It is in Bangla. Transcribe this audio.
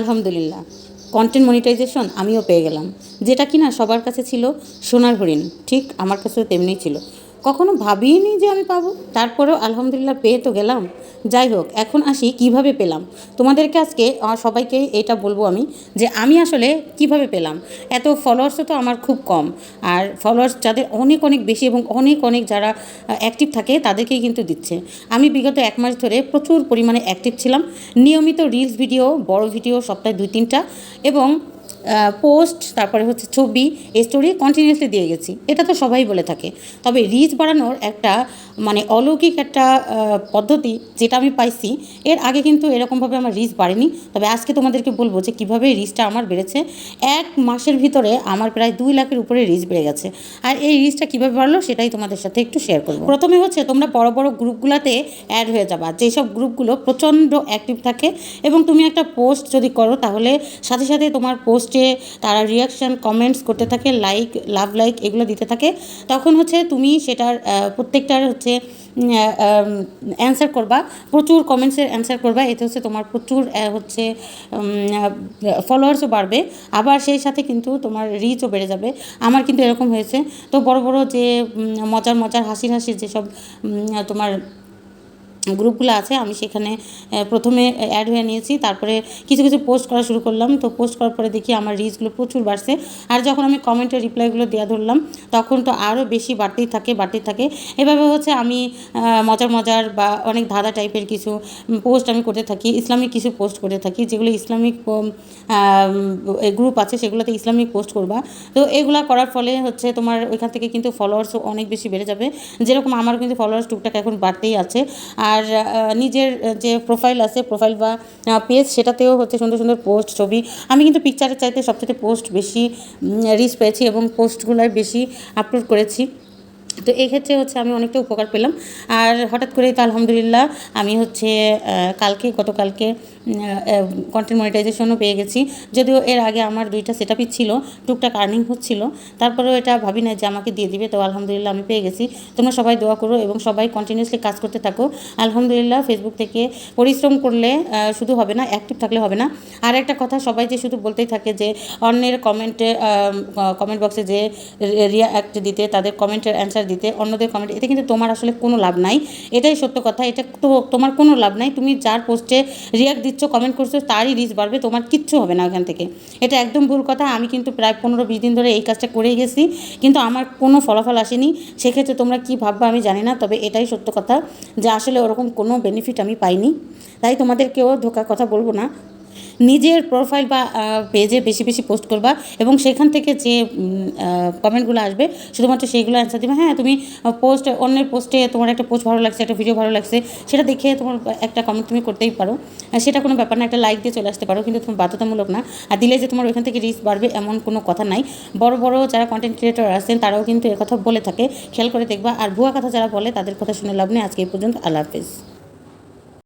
আলহামদুলিল্লাহ। কন্টেন্ট মনিটাইজেশন আমিও পেয়ে গেলাম। যেটা কিনা সবার কাছে ছিল সোনার হরিণ। ঠিক আমার কাছেও তেমনি ছিল। কখনো ভাবিনি যে আমি পাবো। তারপরেও আলহামদুলিল্লাহ পেয়ে তো গেলাম। যাই হোক, এখন আসি কীভাবে পেলাম। তোমাদেরকে আজকে সবাইকে এটা বলব আমি যে আমি আসলে কীভাবে পেলাম। এত ফলোয়ার্সও তো আমার খুব কম। আর ফলোয়ার্স যাদের অনেক অনেক বেশি এবং অনেক অনেক যারা অ্যাক্টিভ থাকে, তাদেরকেই কিন্তু দিচ্ছে। আমি বিগত এক মাস ধরে প্রচুর পরিমাণে অ্যাক্টিভ ছিলাম। নিয়মিত রিলস ভিডিও বড় ভিডিও সপ্তাহে দুই, তিনটা এবং পোস্ট তারপরে হচ্ছে ছবি, এই স্টোরি কন্টিনিউয়াসলি দিয়ে গেছি। এটা তো সবাই বলে থাকে। তবে রিচ বাড়ানোর একটা মানে অলৌকিক একটা পদ্ধতি যেটা আমি পাইছি, এর আগে কিন্তু এরকমভাবে আমার রিচ বাড়েনি। তবে আজকে তোমাদেরকে বলব যে কীভাবে রিচটা আমার বেড়েছে। এক মাসের ভিতরে আমার প্রায় দুই লাখের উপরে রিচ বেড়ে গেছে। আর এই রিচটা কীভাবে বাড়লো সেটাই তোমাদের সাথে একটু শেয়ার করব। প্রথমে হচ্ছে তোমরা বড় বড় গ্রুপগুলোতে অ্যাড হয়ে যাবা। যেসব গ্রুপগুলো প্রচণ্ড অ্যাক্টিভ থাকে এবং তুমি একটা পোস্ট যদি করো, তাহলে সাথে সাথে তোমার পোস্টে তারা রিয়াকশান কমেন্টস করতে থাকে লাইক লাভ লাইক এগুলো দিতে থাকে। তখন হচ্ছে তুমি সেটার প্রত্যেকটার হচ্ছে অ্যান্সার করবা। প্রচুর কমেন্টসের অ্যান্সার করবা। এতে হচ্ছে তোমার প্রচুর হচ্ছে ফলোয়ার্সও বাড়বে। আবার সেই সাথে কিন্তু তোমার রিচও বেড়ে যাবে। আমার কিন্তু এরকম হয়েছে। তো বড় বড় যে মজার মজার হাসির হাসির যেসব তোমার গ্রুপগুলো আছে, আমি সেখানে প্রথমে অ্যাড হয়ে নিয়েছি, তারপরে কিছু কিছু পোস্ট করা শুরু করলাম। তো পোস্ট করার পরে দেখি আমার রিচগুলো প্রচুর বাড়ছে। আর যখন আমি কমেন্টের রিপ্লাইগুলো দেওয়া ধরলাম, তখন তো আরও বেশি বাড়তেই থাকে বাড়তেই থাকে। এভাবে হচ্ছে আমি মজার মজার বা অনেক ধাঁধা টাইপের কিছু পোস্ট আমি করতে থাকি, ইসলামিক কিছু পোস্ট করতে থাকি, যেগুলো ইসলামিক গ্রুপ আছে, সেগুলোতে ইসলামিক পোস্ট করবা। তো এগুলা করার ফলে হচ্ছে তোমার ওইখান থেকে কিন্তু ফলোয়ার্সও অনেক বেশি বেড়ে যাবে। যেরকম আমার কিন্তু ফলোয়ার্স টুকটাক এখন বাড়তেই আছে। আর আহ, নিজের যে প্রোফাইল আছে প্রোফাইল বা পেজ সেটাতেও হচ্ছে সুন্দর সুন্দর পোস্ট ছবি। আমি কিন্তু পিকচারের চাইতে সবথেকে পোস্ট বেশি রিচ পেয়েছি এবং পোস্টগুলোয় বেশি আপলোড করেছি। তো এই ক্ষেত্রে হচ্ছে আমি অনেকটা উপকার পেলাম। আর হঠাৎ করেই তো আলহামদুলিল্লাহ আমি হচ্ছে কালকে, গতকালকে কন্টেন্ট মনিটাইজেশনও পেয়ে গেছি। যদিও এর আগে আমার দুইটা সেট আপই ছিল, টুকটাক আর্নিং হচ্ছিল। তারপরেও এটা ভাবি না যে আমাকে দিয়ে দিবে, তো আলহামদুলিল্লাহ আমি পেয়ে গেছি। তোমরা সবাই দোয়া করো এবং সবাই কন্টিনিউসলি কাজ করতে থাকো। আলহামদুলিল্লাহ ফেসবুক থেকে পরিশ্রম করলে শুধু হবে না অ্যাক্টিভ থাকলে হবে না। আর একটা কথা, সবাই যে শুধু বলতেই থাকে যে, অন্যের কমেন্টে কমেন্ট বক্সে যে রিয়াক্ট দিতে, তাদের কমেন্টের অ্যান্সার দিতে, অন্যদের কমেন্ট এতে কিন্তু তোমার আসলে কোনো লাভ নাই। এটাই সত্য কথা, এটা তো তোমার কোনো লাভ নাই। তুমি যার পোস্টে রিয়াক্ট দিচ্ছ কমেন্ট করছ, তারই রিচ বাড়বে, তোমার কিচ্ছু হবে না ওখান থেকে। এটা একদম ভুল কথা, আমি কিন্তু প্রায় পনেরো বিশ দিন ধরে এই কাজটা করেই গেছি, কিন্তু আমার কোনো ফলাফল আসেনি। সেক্ষেত্রে তোমরা কি ভাববা আমি জানি না, তবে এটাই সত্য কথা যে আসলে ওরকম কোনো বেনিফিট আমি পাইনি। তাই তোমাদেরকেও ধোকার কথা বলব না। নিজের প্রোফাইল বা পেজে বেশি বেশি পোস্ট করবা এবং সেখান থেকে যে কমেন্টগুলো আসবে, শুধুমাত্র সেইগুলো অ্যান্সার দিবে। হ্যাঁ তুমি পোস্ট অন্যের পোস্টে তোমার একটা পোস্ট ভালো লাগছে, একটা ভিডিও ভালো লাগছে, সেটা দেখে তোমার একটা কমেন্ট তুমি করতেই পারো। সেটা কোনো ব্যাপার না, একটা লাইক দিয়ে চলে আসতে পারো, কিন্তু তোমার বাধ্যতামূলক না। আর দিলে যে তোমার ওইখান থেকে রিচ বাড়বে এমন কোনো কথা নাই। বড় বড় যারা কন্টেন্ট ক্রিয়েটর আছেন, তারাও কিন্তু কথা বলে থাকে। খেয়াল করে দেখবা। আর ভুয়া কথা যারা বলে, তাদের কথা শুনে লাভ নেই। আজকে এই পর্যন্ত। আল্লাহ হাফিজ।